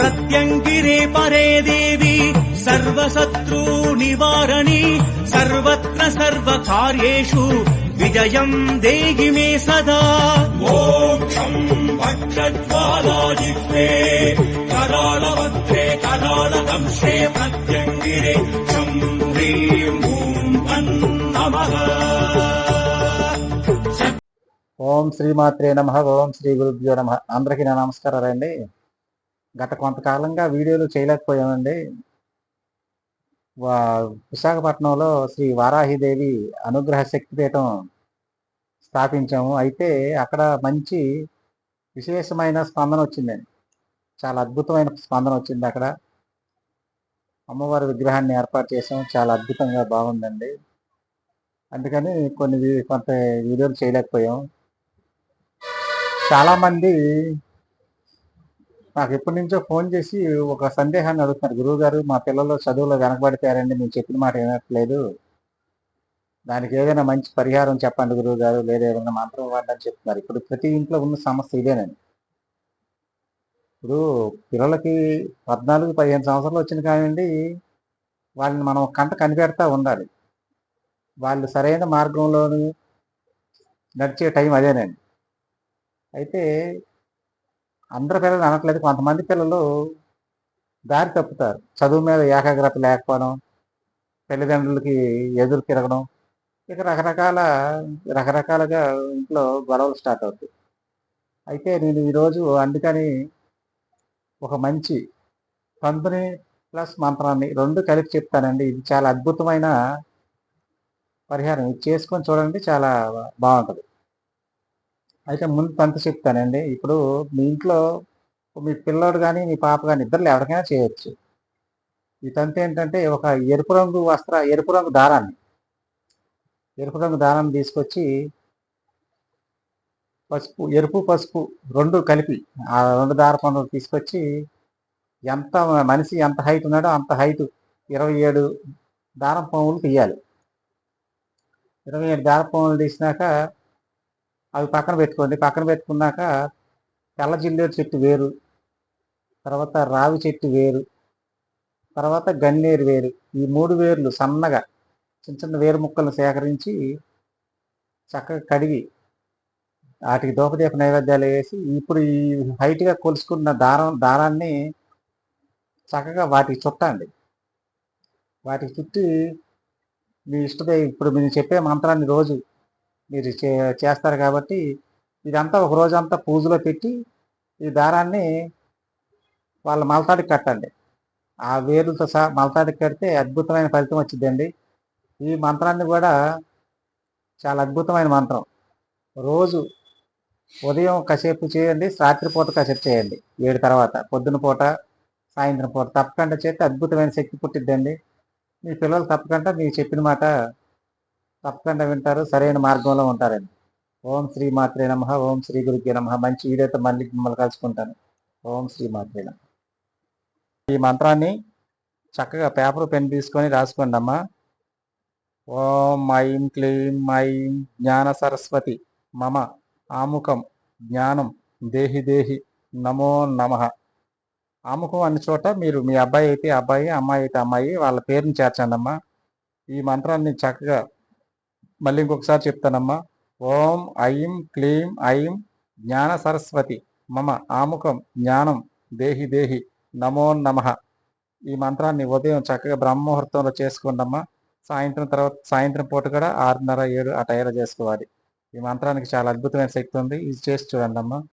प्रत्यङ्गिरे परे देवी सर्वशत्रू निवारणि सर्वत्र सर्वकार्येषु विजयम् देहि मे सदा मोक्षम् वक्षज्वालाजिह्वे कराळवक्त्रे कराळदंशे प्रत्यङ्गिरे शं ह्रीं भूम् नमः ఓం శ్రీమాత్రే నమ ఓం శ్రీ గురుభ్యో నమ అందరికీ నా నమస్కారాలండి గత కొంతకాలంగా వీడియోలు చేయలేకపోయామండి. వా విశాఖపట్నంలో శ్రీ వారాహిదేవి అనుగ్రహ శక్తిపీఠం స్థాపించాము. అయితే అక్కడ మంచి విశేషమైన స్పందన వచ్చిందండి. చాలా అద్భుతమైన స్పందన వచ్చింది అక్కడ. అమ్మవారి విగ్రహాన్ని ఏర్పాటు చేసాం. చాలా అద్భుతంగా బాగుందండి. అందుకని కొన్ని కొంత వీడియోలు చేయలేకపోయాం. చాలామంది నాకు ఎప్పటి నుంచో ఫోన్ చేసి ఒక సందేహాన్ని అడుగుతున్నారు. గురువు గారు మా పిల్లలు చదువులో వెనకబడిపోయారండి మేము చెప్పిన మాట వినట్లేదు. దానికి ఏదైనా మంచి పరిహారం చెప్పండి గురువు గారు లేదా ఏదైనా మంత్రం వాడని చెప్తున్నారు. ఇప్పుడు ప్రతి ఇంట్లో ఉన్న సమస్య ఇదేనండి. ఇప్పుడు పిల్లలకి పద్నాలుగు పదిహేను సంవత్సరాలు వచ్చిన కానివ్వండి వాళ్ళని మనం కంట కనిపెడతా ఉండాలి. వాళ్ళు సరైన మార్గంలోని నడిచే టైం అదేనండి. అయితే అందరి పిల్లలు అనట్లేదు. కొంతమంది పిల్లలు దారి తప్పుతారు. చదువు మీద ఏకాగ్రత లేకపోవడం తల్లిదండ్రులకి ఎదురు తిరగడం ఇక రకరకాల రకరకాలుగా ఇంట్లో గొడవలు స్టార్ట్ అవుతాయి. అయితే నేను ఈరోజు అందుకని ఒక మంచి పంతుని ప్లస్ మంత్రాన్ని రెండు కలిపి చెప్తానండి. ఇది చాలా అద్భుతమైన పరిహారం. ఇది చేసుకొని చూడండి చాలా బాగుంటుంది. అయితే ముందు తంతు చెప్తానండి. ఇప్పుడు మీ ఇంట్లో మీ పిల్లోడు కానీ మీ పాప కానీ ఇద్దరు ఎవరికైనా చేయొచ్చు. ఈ తంతు ఏంటంటే ఒక ఎరుపు రంగు వస్త్ర ఎరుపు రంగు దారాన్ని ఎరుపు రంగు దారాన్ని తీసుకొచ్చి పసుపు ఎరుపు పసుపు రెండు కలిపి ఆ రెండు దార పండుగ తీసుకొచ్చి ఎంత మనిషి ఎంత హైట్ ఉన్నాడో అంత హైట్ ఇరవై ఏడు దారం పాములు తీయాలి. ఇరవై ఏడు దార పాములు తీసినాక అవి పక్కన పెట్టుకోండి. పక్కన పెట్టుకున్నాక తెల్ల జిల్లేరు చెట్టు వేరు తర్వాత రావి చెట్టు వేరు తర్వాత గన్నేరు వేరు. ఈ మూడు వేర్లు సన్నగా చిన్న చిన్న వేరు ముక్కలను సేకరించి చక్కగా కడిగి వాటికి దోపదీప నైవేద్యాలు వేసి ఇప్పుడు ఈ హైట్గా కొలుసుకున్న దారం దారాన్ని చక్కగా వాటికి చుట్టండి. వాటికి చుట్టి మీ ఇష్టదే. ఇప్పుడు మీరు చెప్పే మంత్రాన్ని రోజు మీరు చే చేస్తారు కాబట్టి ఇదంతా ఒక రోజంతా పూజలో పెట్టి ఈ దారాన్ని వాళ్ళ మలతాడికి కట్టండి. ఆ వేరులతో సహా మలతాడికి కడితే అద్భుతమైన ఫలితం వచ్చిందండి ఈ మంత్రాన్ని కూడా చాలా అద్భుతమైన మంత్రం. రోజు ఉదయం కాసేపు చేయండి రాత్రిపూట కాసేపు చేయండి. ఏడు తర్వాత పొద్దున పూట సాయంత్రం పూట తప్పకుండా చేస్తే అద్భుతమైన శక్తి పుట్టిద్దండి. మీ పిల్లలు తప్పకుండా మీరు చెప్పిన మాట తప్పకుండా వింటారు. సరైన మార్గంలో ఉంటారండి. ఓం శ్రీ మాత్రే నమ. ఓం శ్రీ గురుకే నమ. మంచి వీడియోతో మళ్ళీ మిమ్మల్ని కలుసుకుంటాను. ఓం శ్రీ మాత్రే నమ. ఈ మంత్రాన్ని చక్కగా పేపర్ పెన్ తీసుకొని రాసుకోండి అమ్మా. ఓం ఐం క్లీం ఐం జ్ఞాన సరస్వతి మమ ఆముఖం జ్ఞానం దేహి దేహి నమో నమ. ఆముఖం అన్న చోట మీరు మీ అబ్బాయి అయితే అబ్బాయి అమ్మాయి అయితే అమ్మాయి వాళ్ళ పేరుని చేర్చండి అమ్మా. ఈ మంత్రాన్ని చక్కగా మళ్ళీ ఇంకొకసారి చెప్తానమ్మా. ఓం ఐం క్లీం ఐం జ్ఞాన సరస్వతి మమ ఆముఖం జ్ఞానం దేహి దేహి నమో నమ. ఈ మంత్రాన్ని ఉదయం చక్కగా బ్రహ్మముహూర్తంలో చేసుకోండమ్మా సాయంత్రం తర్వాత సాయంత్రం పూట కూడా ఆరున్నర ఏడు ఆ టైలో చేసుకోవాలి. ఈ మంత్రానికి చాలా అద్భుతమైన శక్తి ఉంది. ఇది చేసి చూడండి అమ్మా